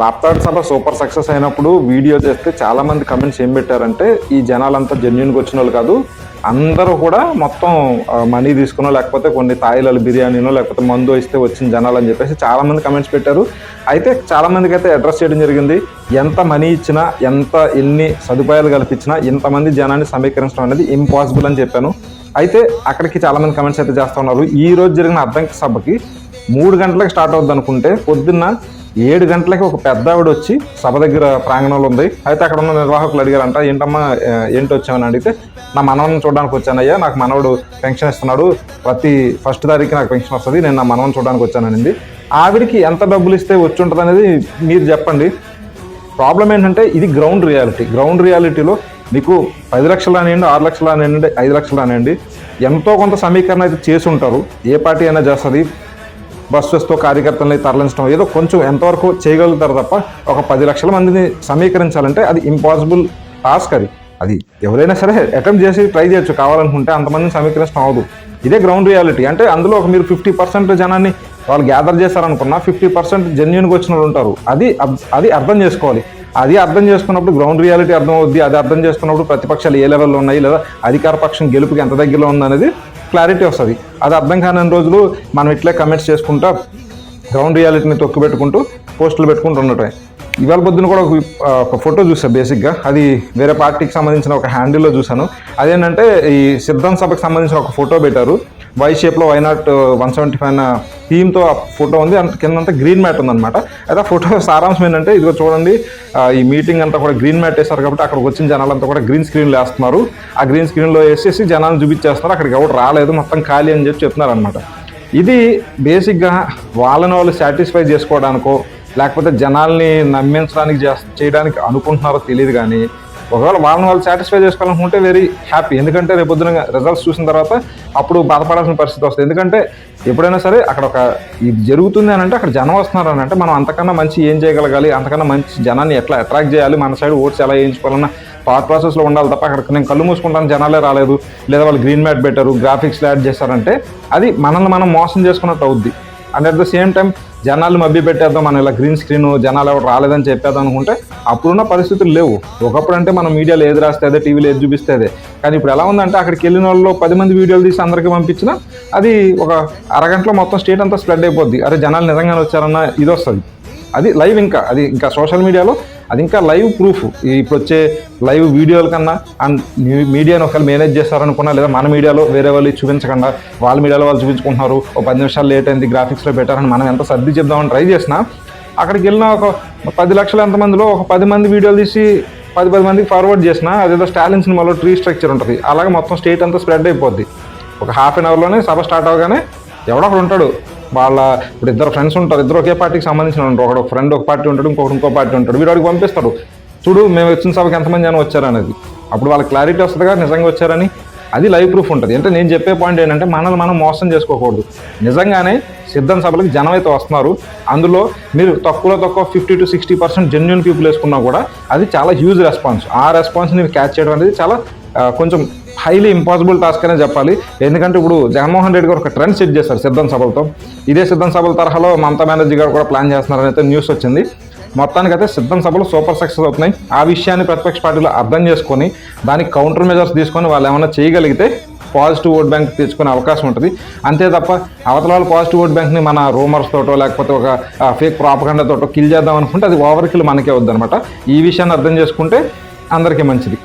రాప్తాడ్ సభ super success అయినప్పుడు video చేస్తే చాలా మంది కమెంట్స్ ఏం పెట్టారంటే ఈ జనాలంతా జెన్యున్గా వచ్చిన వాళ్ళు కాదు అందరూ కూడా మొత్తం మనీ తీసుకునో లేకపోతే కొన్ని తాయిలాలు బిర్యానీనో లేకపోతే మందు ఇస్తే వచ్చిన జనాలు అని చెప్పేసి చాలా మంది కమెంట్స్ పెట్టారు. అయితే చాలా మందికి అయితే అడ్రస్ చేయడం జరిగింది. ఎంత మనీ ఇచ్చినా ఎంత ఎన్ని సదుపాయాలు కల్పించినా ఇంతమంది జనాన్ని సమీకరించడం అనేది ఇంపాసిబుల్ అని చెప్పాను. అయితే అక్కడికి చాలా మంది కమెంట్స్ అయితే చేస్తూ ఉన్నారు. ఈ రోజు జరిగిన అర్థం సభకి మూడు గంటలకు స్టార్ట్ అవుద్ది అనుకుంటే పొద్దున్న ఏడు గంటలకి ఒక పెద్ద ఆవిడ వచ్చి సభ దగ్గర ప్రాంగణంలో ఉంది. అయితే అక్కడ ఉన్న నిర్వాహకులు అడిగారంట ఏంటమ్మా ఏంటి వచ్చామని అడిగితే నా మనవని చూడడానికి వచ్చానయ్యా నాకు మనవడు పెన్షన్ ఇస్తున్నాడు ప్రతి ఫస్ట్ తారీఖు నాకు పెన్షన్ వస్తుంది నేను నా మనవని చూడడానికి వచ్చాననింది ఆవిడికి ఎంత డబ్బులు ఇస్తే వచ్చి ఉంటుంది అనేది మీరు చెప్పండి. ప్రాబ్లం ఏంటంటే ఇది గ్రౌండ్ రియాలిటీ. గ్రౌండ్ రియాలిటీలో మీకు పది లక్షలు అనేయండి ఆరు లక్షలు అనేయండి ఐదు లక్షలు అనేయండి ఎంతో కొంత సమీకరణ అయితే చేసి ఉంటారు. ఏ పార్టీ అయినా చేస్తుంది. బస్సెస్తో కార్యకర్తలని తరలించడం ఏదో కొంచెం ఎంతవరకు చేయగలుగుతారు తప్ప ఒక పది లక్షల మందిని సమీకరించాలంటే అది ఇంపాసిబుల్ టాస్క్ అది. అది ఎవరైనా సరే అటెంప్ట్ చేసి ట్రై చేయొచ్చు. కావాలనుకుంటే అంతమందిని సమీకరించడం అవదు. ఇదే గ్రౌండ్ రియాలిటీ అంటే అందులో ఒక మీరు ఫిఫ్టీ పర్సెంట్ జనాన్ని వాళ్ళు గ్యాదర్ చేశారనుకున్నా ఫిఫ్టీ పర్సెంట్ జెన్యున్గా వచ్చిన వాళ్ళు ఉంటారు. అది అది అర్థం చేసుకోవాలి. అది అర్థం చేసుకున్నప్పుడు గ్రౌండ్ రియాలిటీ అర్థం అవుద్ది. అది అర్థం చేసుకున్నప్పుడు ప్రతిపక్షాలు ఏ లెవెల్లో ఉన్నాయి? లేదా అధికార పక్షం గెలుపుకి ఎంత దగ్గరలో ఉందనేది క్లారిటీ వస్తుంది. అది అర్థం కాని రోజులు మనం ఇట్లే కమెంట్స్ చేసుకుంటా గ్రౌండ్ రియాలిటీని తొక్కు పెట్టుకుంటూ పోస్టులు పెట్టుకుంటూ ఉండటమే. ఇవాళ పొద్దున కూడా ఒక ఫోటో చూసా బేసిక్గా అది వేరే పార్టీకి సంబంధించిన ఒక హ్యాండిల్లో చూశాను. అదేంటంటే ఈ సిద్ధం సభకు సంబంధించిన ఒక ఫోటో పెట్టారు. వై షేప్లో why not one seventy five థీమ్తో ఆ ఫోటో ఉంది. అంత కిందంతా గ్రీన్ మ్యాట్ ఉందన్నమాట. అయితే ఆ ఫోటో సారాంశం ఏంటంటే ఇదిగో చూడండి ఈ మీటింగ్ అంతా కూడా గ్రీన్ మ్యాట్ వేస్తారు కాబట్టి అక్కడికి వచ్చిన జనాలంతా కూడా గ్రీన్ స్క్రీన్లో వేస్తున్నారు. ఆ గ్రీన్ స్క్రీన్లో వేసేసి జనాలు చూపించేస్తున్నారు. అక్కడికి ఎవరు రాలేదు. మొత్తం ఖాళీ అని చెప్పి చెప్తున్నారు అనమాట ఇది బేసిక్గా వాళ్ళని వాళ్ళు సాటిస్ఫై చేసుకోవడానికో లేకపోతే జనాల్ని నమ్మించడానికి చేయడానికి అనుకుంటున్నారో తెలియదు కానీ ఒకవేళ వాళ్ళని వాళ్ళు సాటిస్ఫై చేసుకోవాలనుకుంటే వెరీ హ్యాపీ ఎందుకంటే రేపు పొద్దున రిజల్ట్స్ చూసిన తర్వాత అప్పుడు బాధపడాల్సిన పరిస్థితి వస్తుంది. ఎందుకంటే ఎప్పుడైనా సరే అక్కడ ఒక ఇది జరుగుతుంది అని అంటే అక్కడ జనం వస్తున్నారు అని అంటే మనం అంతకన్నా మంచి ఏం చేయగలగాలి? అంతకన్నా మంచి జనాన్ని ఎట్లా అట్రాక్ట్ చేయాలి? మన సైడ్ ఓట్స్ ఎలా వేయించుకోవాలన్న థాట్ ప్రాసెస్లో ఉండాలి తప్ప అక్కడ నేను కళ్ళు మూసుకుంటాను జనాలే రాలేదు. లేదా వాళ్ళు గ్రీన్ మ్యాట్ పెట్టారు గ్రాఫిక్స్ యాడ్ చేశారంటే అది మనల్ని మనం మోసం చేసుకున్నట్టు అవుద్ది. And at the same time జనాలు మబ్బి పెట్టేద్దాం మనం ఇలా గ్రీన్ స్క్రీన్ జనాలు ఎవరు రాలేదని చెప్పేద్దాం అనుకుంటే అప్పుడున్న పరిస్థితులు లేవు. ఒకప్పుడు అంటే మనం మీడియాలో ఏది రాస్తే అదే టీవీలో ఏది చూపిస్తేదే కానీ ఇప్పుడు ఎలా ఉందంటే అక్కడికి వెళ్ళిన వాళ్ళు పది మంది వీడియోలు తీసి అందరికీ పంపించినా అది ఒక అరగంటలో మొత్తం స్టేట్ అంతా స్ప్రెడ్ అయిపోద్ది. అరే జనాలు నిజంగానే వచ్చారన్న ఇది వస్తుంది. అది లైవ్ ఇంకా. అది ఇంకా సోషల్ మీడియాలో అది ఇంకా లైవ్ ప్రూఫ్. ఇప్పుడు వచ్చే లైవ్ వీడియోల కన్నా అండ్ మీడియాను ఒకవేళ మేనేజ్ చేస్తారనుకున్నా లేదా మన మీడియాలో వేరే వాళ్ళు చూపించకుండా వాళ్ళ మీడియాలో వాళ్ళు చూపించుకుంటున్నారు ఒక పది నిమిషాలు లేట్ అయింది గ్రాఫిక్స్లో పెట్టారని మనం ఎంత సర్ది చెప్దామని ట్రై చేసినా అక్కడికి వెళ్ళిన ఒక పది లక్షల ఎంతమందిలో ఒక పది మంది వీడియోలు తీసి పది పది మందికి ఫార్వర్డ్ చేసిన అదేదో స్టాలిన్ సినిమాలో ట్రీ స్ట్రక్చర్ ఉంటుంది. అలాగే మొత్తం స్టేట్ అంతా స్ప్రెడ్ అయిపోద్ది. ఒక హాఫ్ అన్ అవర్లోనే సభ స్టార్ట్ అవగానే ఎవడో ఉంటాడు. వాళ్ళ ఇప్పుడు ఇద్దరు ఫ్రెండ్స్ ఉంటారు ఇద్దరు ఒకే పార్టీకి సంబంధించిన ఉంటారు. ఒకడు ఒక ఫ్రెండ్ ఒక పార్టీ ఉంటాడు ఇంకొకటి ఇంకో పార్టీ ఉంటాడు. వీడు వాడికి పంపిస్తాడు చూడు మేము వచ్చిన సభకి ఎంతమంది జనం వచ్చారనేది. అప్పుడు వాళ్ళ క్లారిటీ వస్తుందిగా నిజంగా వచ్చారని. అది లైవ్ ప్రూఫ్ ఉంటుంది. అంటే నేను చెప్పే పాయింట్ ఏంటంటే మనల్ని మనం మోసం చేసుకోకూడదు. నిజంగానే సిద్ధం సభలకు జనం అయితే వస్తున్నారు. అందులో మీరు తక్కువలో తక్కువ fifty to sixty percent genuine people వేసుకున్నా కూడా అది చాలా హ్యూజ్ రెస్పాన్స్ ఆ రెస్పాన్స్ని క్యాచ్ చేయడం అనేది చాలా కొంచెం హైలీ ఇంపాసిబుల్ టాస్క్ అనే చెప్పాలి. ఎందుకంటే ఇప్పుడు జగన్మోహన్ రెడ్డి గారు ఒక ట్రెండ్ సెట్ చేశారు సిద్ధం సభలతో. ఇదే సిద్ధం సభల తరహాలో మమతా బెనర్జీ గారు కూడా ప్లాన్ చేస్తున్నారని అయితే న్యూస్ వచ్చింది. మొత్తానికైతే సిద్ధం సభలు సూపర్ సక్సెస్ అవుతున్నాయి. ఆ విషయాన్ని ప్రతిపక్ష పార్టీలు అర్థం చేసుకొని దానికి కౌంటర్ మెజర్స్ తీసుకొని వాళ్ళు ఏమైనా చేయగలిగితే పాజిటివ్ ఓట్ బ్యాంక్ తెచ్చుకునే అవకాశం ఉంటుంది. అంతే తప్ప అవతల వాళ్ళు పాజిటివ్ ఓట్ బ్యాంక్ని మన రూమర్స్ తోటో లేకపోతే ఒక ఫేక్ ప్రాపగండా తోటో కిల్ చేద్దాం అనుకుంటే అది ఓవర్ కిల్ మనకే వద్దనమాట ఈ విషయాన్ని అర్థం చేసుకుంటే అందరికీ మంచిది.